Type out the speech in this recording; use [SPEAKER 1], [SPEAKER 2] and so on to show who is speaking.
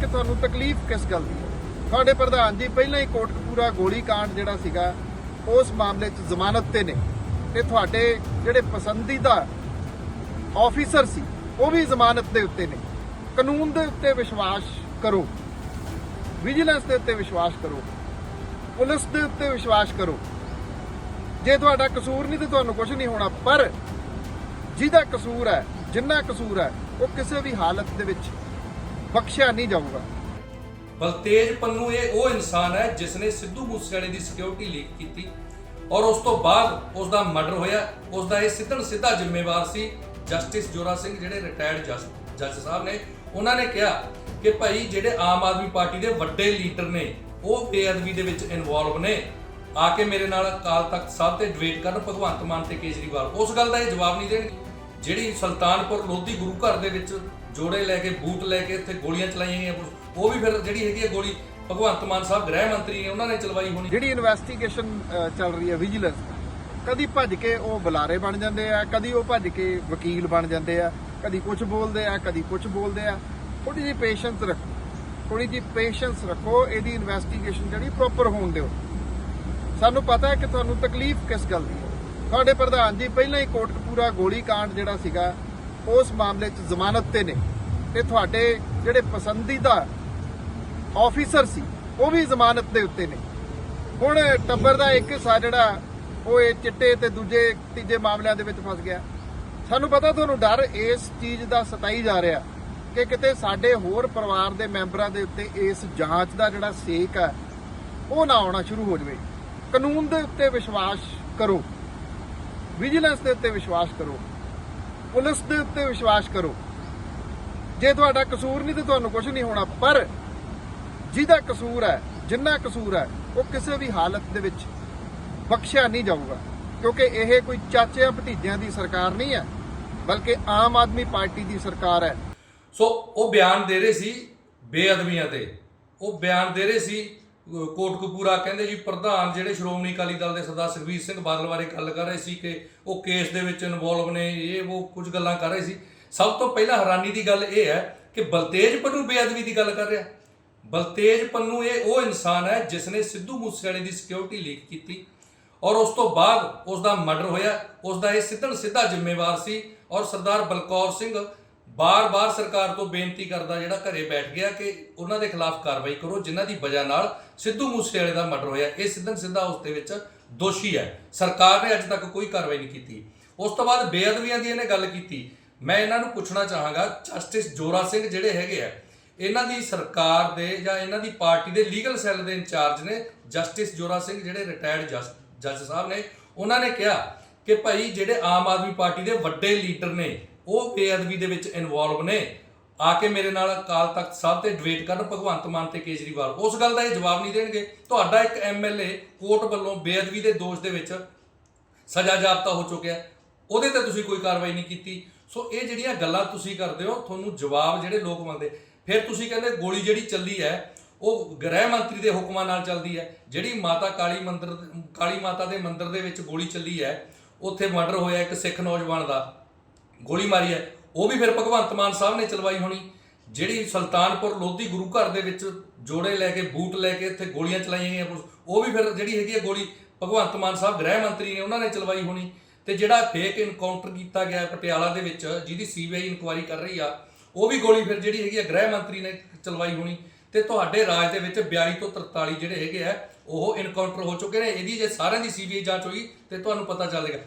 [SPEAKER 1] ਕਿ ਤੁਹਾਨੂੰ ਤਕਲੀਫ ਕਿਸ ਗੱਲ ਦੀ ਹੈ? ਤੁਹਾਡੇ ਪ੍ਰਧਾਨ ਜੀ, ਪਹਿਲਾਂ ਹੀ ਕੋਟਕਪੂਰਾ ਗੋਲੀ ਕਾਂਡ ਜਿਹੜਾ ਸੀਗਾ, ਉਸ ਮਾਮਲੇ 'ਚ ਜ਼ਮਾਨਤ ਤੇ ਨੇ। ਤੇ ਤੁਹਾਡੇ ਜਿਹੜੇ ਪਸੰਦੀਦਾ ਆਫੀਸਰ ਸੀ, ਉਹ ਵੀ ਜ਼ਮਾਨਤ ਦੇ ਉੱਤੇ ਨੇ। ਕਾਨੂੰਨ ਦੇ ਉੱਤੇ ਵਿਸ਼ਵਾਸ ਕਰੋ। ਵਿਜੀਲੈਂਸ ਦੇ ਉੱਤੇ ਵਿਸ਼ਵਾਸ ਕਰੋ। ਪੁਲਿਸ ਦੇ ਉੱਤੇ ਵਿਸ਼ਵਾਸ ਕਰੋ। ਜੇ ਤੁਹਾਡਾ ਕਸੂਰ ਨਹੀਂ ਤੇ ਤੁਹਾਨੂੰ ਕੁਝ ਨਹੀਂ ਹੋਣਾ, ਪਰ ਜਿਹਦਾ ਕਸੂਰ ਹੈ, ਜਿੰਨਾ ਕਸੂਰ ਹੈ, ਉਹ ਕਿਸੇ ਵੀ ਹਾਲਤ ਦੇ ਵਿੱਚ ਬਖਸ਼ਿਆ ਨਹੀਂ ਜਾਊਗਾ।
[SPEAKER 2] ਬਲਤੇਜ ਪੰਨੂ ਇਹ ਉਹ ਇਨਸਾਨ ਹੈ ਜਿਸ ਨੇ ਸਿੱਧੂ ਮੂਸੇਵਾਲੇ ਦੀ ਸਿਕਿਉਰਿਟੀ ਲੀਕ ਕੀਤੀ ਔਰ ਉਸ ਤੋਂ ਬਾਅਦ ਉਸ ਦਾ ਮਰਡਰ ਹੋਇਆ। ਉਸ ਦਾ ਇਹ ਸਿੱਧਣ ਸਿੱਧਾ ਜ਼ਿੰਮੇਵਾਰ ਸੀ ਜਸਟਿਸ ਜੋਰਾ ਸਿੰਘ, ਜਿਹੜੇ ਰਿਟਾਇਰਡ ਜੱਜ ਸਾਹਿਬ ਨੇ। ਉਹਨਾਂ ਨੇ ਕਿਹਾ ਕਿ ਭਾਈ ਜਿਹੜੇ ਆਮ ਆਦਮੀ ਪਾਰਟੀ ਦੇ ਵੱਡੇ ਲੀਡਰ ਨੇ, ਉਹ ਬੇਅਦਬੀ ਦੇ ਵਿੱਚ ਇਨਵੋਲਵ ਨੇ। ਆ ਕੇ ਮੇਰੇ ਨਾਲ ਅਕਾਲ ਤਖਤ ਸਾਹਿਬ ਤੇ ਡਿਬੇਟ ਕਰਨ, ਭਗਵੰਤ ਮਾਨ ਤੇ ਕੇਜਰੀਵਾਲ। ਉਸ ਗੱਲ ਦਾ ਇਹ ਜਵਾਬ ਨਹੀਂ ਦੇਣਗੇ। ਜਿਹੜੀ ਸੁਲਤਾਨਪੁਰ ਲੋਧੀ ਗੁਰੂ ਘਰ ਦੇ ਵਿੱਚ ਜੋੜੇ ਲੈ ਕੇ, ਬੂਟ ਲੈ ਕੇ ਇੱਥੇ ਗੋਲੀਆਂ ਚਲਾਈਆਂ ਗਈਆਂ, ਉਹ ਵੀ ਫਿਰ ਜਿਹੜੀ ਹੈਗੀ ਹੈ ਗੋਲੀ ਭਗਵੰਤ ਮਾਨ ਸਾਹਿਬ, ਗ੍ਰਹਿ ਮੰਤਰੀ ਨੇ ਉਹਨਾਂ ਨੇ ਚਲਵਾਈ ਹੋਣੀ।
[SPEAKER 1] ਜਿਹੜੀ ਇਨਵੈਸਟੀਗੇਸ਼ਨ ਚੱਲ ਰਹੀ ਹੈ ਵਿਜੀਲੈਂਸ ਕਦੀ ਭੱਜ ਕੇ ਉਹ ਬੁਲਾਰੇ ਬਣ ਜਾਂਦੇ ਆ, ਕਦੀ ਉਹ ਭੱਜ ਕੇ ਵਕੀਲ ਬਣ ਜਾਂਦੇ ਆ, ਕਦੀ ਕੁਝ ਬੋਲਦੇ ਆ, ਕਦੀ ਕੁਝ ਬੋਲਦੇ ਆ। ਥੋੜੀ ਜਿਹੀ ਪੇਸ਼ੈਂਸ ਰੱਖੋ ਥੋੜੀ ਜਿਹੀ ਪੇਸ਼ੈਂਸ ਰੱਖੋ, ਇਹਦੀ ਇਨਵੈਸਟੀਗੇਸ਼ਨ ਜਿਹੜੀ ਪ੍ਰੋਪਰ ਹੋਣ ਦਿਓ। ਸਾਨੂੰ ਪਤਾ ਹੈ ਕਿ ਤੁਹਾਨੂੰ ਤਕਲੀਫ ਕਿਸ ਗੱਲ ਦੀ ਹੈ। ਤੁਹਾਡੇ ਪ੍ਰਧਾਨ ਜੀ, ਪਹਿਲਾਂ ਹੀ ਕੋਟਕਪੂਰਾ ਗੋਲੀ ਕਾਂਡ ਜਿਹੜਾ ਸੀਗਾ, ਉਸ ਮਾਮਲੇ 'ਚ ਜ਼ਮਾਨਤ ਤੇ ਨੇ। ਤੇ ਤੁਹਾਡੇ ਜਿਹੜੇ ਪਸੰਦੀਦਾ ਆਫੀਸਰ ਸੀ, ਉਹ ਵੀ ਜ਼ਮਾਨਤ ਦੇ ਉੱਤੇ ਨੇ। ਹੁਣ ਟੱਬਰ ਦਾ ਇੱਕ ਹਿੱਸਾ ਜਿਹੜਾ, ਉਹ ਇਹ ਚਿੱਟੇ ਤੇ ਦੂਜੇ, ਤੀਜੇ ਮਾਮਲਿਆਂ ਦੇ ਵਿੱਚ ਫਸ ਗਿਆ। ਸਾਨੂੰ ਪਤਾ ਤੁਹਾਨੂੰ ਡਰ ਇਸ ਚੀਜ਼ ਦਾ ਸਤਾਈ ਜਾ ਰਿਹਾ ਕਿ ਕਿਤੇ ਸਾਡੇ ਹੋਰ ਪਰਿਵਾਰ ਦੇ ਮੈਂਬਰਾਂ ਦੇ ਉੱਤੇ ਇਸ ਜਾਂਚ ਦਾ ਜਿਹੜਾ ਸੇਕ ਹੈ ਉਹ ਨਾ ਆਉਣਾ ਸ਼ੁਰੂ ਹੋ ਜਾਵੇ। ਕਾਨੂੰਨ ਦੇ ਉੱਤੇ ਵਿਸ਼ਵਾਸ ਕਰੋ। ਵਿਜੀਲੈਂਸ ਦੇ ਉੱਤੇ ਵਿਸ਼ਵਾਸ ਕਰੋ। ਪੁਲਿਸ ਦੇ ਉੱਤੇ ਵਿਸ਼ਵਾਸ ਕਰੋ। ਜੇ ਤੁਹਾਡਾ ਕਸੂਰ ਨਹੀਂ ਤੇ ਤੁਹਾਨੂੰ ਕੁਝ ਨਹੀਂ ਹੋਣਾ, ਪਰ ਜਿਹਦਾ ਕਸੂਰ ਹੈ, ਜਿੰਨਾ ਕਸੂਰ ਹੈ, ਉਹ ਕਿਸੇ ਵੀ ਹਾਲਤ ਦੇ ਵਿੱਚ ਬਖਸ਼ਿਆ ਨਹੀਂ ਜਾਊਗਾ। ਕਿਉਂਕਿ ਇਹ ਕੋਈ ਚਾਚਿਆਂ ਭਤੀਜਿਆਂ ਦੀ ਸਰਕਾਰ ਨਹੀਂ ਹੈ, ਬਲਕਿ ਆਮ ਆਦਮੀ ਪਾਰਟੀ ਦੀ ਸਰਕਾਰ ਹੈ।
[SPEAKER 2] ਸੋ ਉਹ ਬਿਆਨ ਦੇ ਰਹੇ ਸੀ ਬੇਅਦਬੀਆਂ ਤੇ। ਉਹ ਬਿਆਨ ਦੇ ਰਹੇ ਸੀ ਕੋਟਕਪੂਰਾ ਕਹਿੰਦੇ ਜੀ, ਪ੍ਰਧਾਨ ਜਿਹੜੇ ਸ਼੍ਰੋਮਣੀ ਅਕਾਲੀ ਦਲ ਦੇ ਸਰਦਾਰ ਸੁਖਬੀਰ ਸਿੰਘ ਬਾਦਲ ਬਾਰੇ ਗੱਲ ਕਰ ਰਹੇ ਸੀ ਕਿ ਉਹ ਕੇਸ ਦੇ ਵਿੱਚ ਇਨਵੋਲਵ ਨੇ, ਇਹ ਉਹ ਕੁਝ ਗੱਲਾਂ ਕਰ ਰਹੇ ਸੀ। ਸਭ ਤੋਂ ਪਹਿਲਾਂ ਹੈਰਾਨੀ ਦੀ ਗੱਲ ਇਹ ਹੈ ਕਿ ਬਲਤੇਜ ਪੰਨੂ ਬੇਅਦਬੀ ਦੀ ਗੱਲ ਕਰ ਰਿਹਾ। ਬਲਤੇਜ ਪੰਨੂ ਇਹ ਉਹ ਇਨਸਾਨ ਹੈ ਜਿਸ ਨੇ ਸਿੱਧੂ ਮੂਸੇਵਾਲੇ ਦੀ ਸਿਕਿਉਰਿਟੀ ਲੀਕ ਕੀਤੀ ਔਰ ਉਸ ਤੋਂ ਬਾਅਦ ਉਸ ਦਾ ਮਰਡਰ ਹੋਇਆ। ਉਸ ਦਾ ਇਹ ਸਿੱਧਣ ਸਿੱਧਾ ਜ਼ਿੰਮੇਵਾਰ ਸੀ ਔਰ ਸਰਦਾਰ ਬਲਕੌਰ ਸਿੰਘ ਬਾਰ-ਬਾਰ ਸਰਕਾਰ ਤੋਂ ਬੇਨਤੀ ਕਰਦਾ ਜਿਹੜਾ ਘਰੇ ਬੈਠ ਗਿਆ ਕਿ ਉਹਨਾਂ ਦੇ ਖਿਲਾਫ ਕਾਰਵਾਈ ਕਰੋ, ਜਿਨ੍ਹਾਂ ਦੀ ਵਜ੍ਹਾ ਨਾਲ ਸਿੱਧੂ ਮੂਸੇਵਾਲੇ ਦਾ ਮਰਡਰ ਹੋਇਆ। ਇਹ ਸਿੱਧਣ ਸਿੱਧਾ ਉਸ ਦੇ ਵਿੱਚ ਦੋਸ਼ੀ ਹੈ। ਸਰਕਾਰ ਨੇ ਅੱਜ ਤੱਕ ਕੋਈ ਕਾਰਵਾਈ ਨਹੀਂ ਕੀਤੀ। ਉਸ ਤੋਂ ਬਾਅਦ ਬੇਅਦਬੀਆਂ ਦੀ ਇਹਨੇ ਗੱਲ ਕੀਤੀ। ਮੈਂ ਇਹਨਾਂ ਨੂੰ ਪੁੱਛਣਾ ਚਾਹਾਂਗਾ, ਜਸਟਿਸ ਜੋਰਾ ਸਿੰਘ ਜਿਹੜੇ ਹੈਗੇ ਆ, ਇਹਨਾਂ ਦੀ ਸਰਕਾਰ ਦੇ ਜਾਂ ਇਹਨਾਂ ਦੀ ਪਾਰਟੀ ਦੇ ਲੀਗਲ ਸੈੱਲ ਦੇ ਇੰਚਾਰਜ ਨੇ ਜਸਟਿਸ ਜੋਰਾ ਸਿੰਘ ਜਿਹੜੇ ਰਿਟਾਇਰਡ ਜੱਜ ਸਾਹਿਬ ਨੇ, ਉਹਨਾਂ ਨੇ ਕਿਹਾ ਕਿ ਭਾਈ ਜਿਹੜੇ ਆਮ ਆਦਮੀ ਪਾਰਟੀ ਦੇ ਵੱਡੇ ਲੀਡਰ ਨੇ ਉਹ ਬੇਅਦਬੀ ਦੇ ਵਿੱਚ ਇਨਵੋਲਵ ਨੇ। ਆ ਕੇ ਮੇਰੇ ਨਾਲ ਅਕਾਲ ਤਖਤ ਸਾਹਿਬ ਤੇ ਡਿਬੇਟ ਕਰਨ, ਭਗਵੰਤ ਮਾਨ ਤੇ ਕੇਜਰੀਵਾਲ। ਉਸ ਗੱਲ ਦਾ ਇਹ ਜਵਾਬ ਨਹੀਂ ਦੇਣਗੇ। ਤੁਹਾਡਾ ਇੱਕ ਐਮਐਲਏ ਕੋਰਟ ਵੱਲੋਂ ਬੇਅਦਬੀ ਦੇ ਦੋਸ਼ ਦੇ ਵਿੱਚ ਸਜ਼ਾ ਜਾਪਤਾ ਹੋ ਚੁੱਕਿਆ ਉਹਦੇ ਤੇ ਤੁਸੀਂ ਕੋਈ ਕਾਰਵਾਈ ਨਹੀਂ ਕੀਤੀ। ਸੋ ਇਹ ਜਿਹੜੀਆਂ ਗੱਲਾਂ ਤੁਸੀਂ ਕਰਦੇ ਹੋ, ਤੁਹਾਨੂੰ ਜਵਾਬ ਜਿਹੜੇ ਲੋਕ ਮੰਗਦੇ ਫਿਰ ਤੁਸੀਂ ਕਹਿੰਦੇ ਗੋਲੀ ਜਿਹੜੀ ਚੱਲੀ ਹੈ, ਉਹ ਗ੍ਰਹਿ ਮੰਤਰੀ ਦੇ ਹੁਕਮਾਂ ਨਾਲ ਚੱਲਦੀ ਹੈ। ਜਿਹੜੀ ਮਾਤਾ ਕਾਲੀ ਮੰਦਿਰ, ਕਾਲੀ ਮਾਤਾ ਦੇ ਮੰਦਿਰ ਦੇ ਵਿੱਚ ਗੋਲੀ ਚੱਲੀ ਹੈ, ਉੱਥੇ ਮਰਡਰ ਹੋਇਆ ਇੱਕ ਸਿੱਖ ਨੌਜਵਾਨ ਦਾ। ਗੋਲੀ ਮਾਰੀ ਹੈ। ਉਹ ਵੀ ਫਿਰ ਭਗਵੰਤ ਮਾਨ ਸਾਹਿਬ ਨੇ ਚਲਵਾਈ ਹੋਣੀ। ਜਿਹੜੀ ਸੁਲਤਾਨਪੁਰ ਲੋਧੀ ਗੁਰੂ ਘਰ ਦੇ ਵਿੱਚ ਜੋੜੇ ਲੈ ਕੇ, ਬੂਟ ਲੈ ਕੇ ਇੱਥੇ ਗੋਲੀਆਂ ਚਲਾਈਆਂ ਗਈਆਂ ਉਹ ਵੀ ਫਿਰ ਜਿਹੜੀ ਹੈਗੀ ਹੈ ਗੋਲੀ ਭਗਵੰਤ ਮਾਨ ਸਾਹਿਬ, ਗ੍ਰਹਿ ਮੰਤਰੀ ਨੇ ਉਹਨਾਂ ਨੇ ਚਲਵਾਈ ਹੋਣੀ। ਤੇ ਜਿਹੜਾ ਫੇਕ ਇਨਕਾਊਂਟਰ ਕੀਤਾ ਗਿਆ ਪਟਿਆਲਾ ਦੇ ਵਿੱਚ, ਜਿਹਦੀ ਸੀਬੀਆਈ ਇਨਕੁਆਇਰੀ ਕਰ ਰਹੀ ਆ, ਉਹ ਵੀ ਗੋਲੀ ਫਿਰ ਜਿਹੜੀ ਹੈਗੀ ਹੈ ਗ੍ਰਹਿ ਮੰਤਰੀ ਨੇ ਚਲਵਾਈ ਹੋਣੀ। ਤੇ ਤੁਹਾਡੇ ਰਾਜ ਦੇ ਵਿੱਚ 42 ਤੋਂ 43 ਜਿਹੜੇ ਹੈਗੇ ਆ, ਉਹ ਇਨਕਾਊਂਟਰ ਹੋ ਚੁੱਕੇ ਨੇ। ਇਹਦੀ ਜੇ ਸਾਰਿਆਂ ਦੀ ਸੀਬੀਆਈ ਜਾਂਚ ਹੋਈ, ਤੇ ਤੁਹਾਨੂੰ ਪਤਾ ਚੱਲੇਗਾ।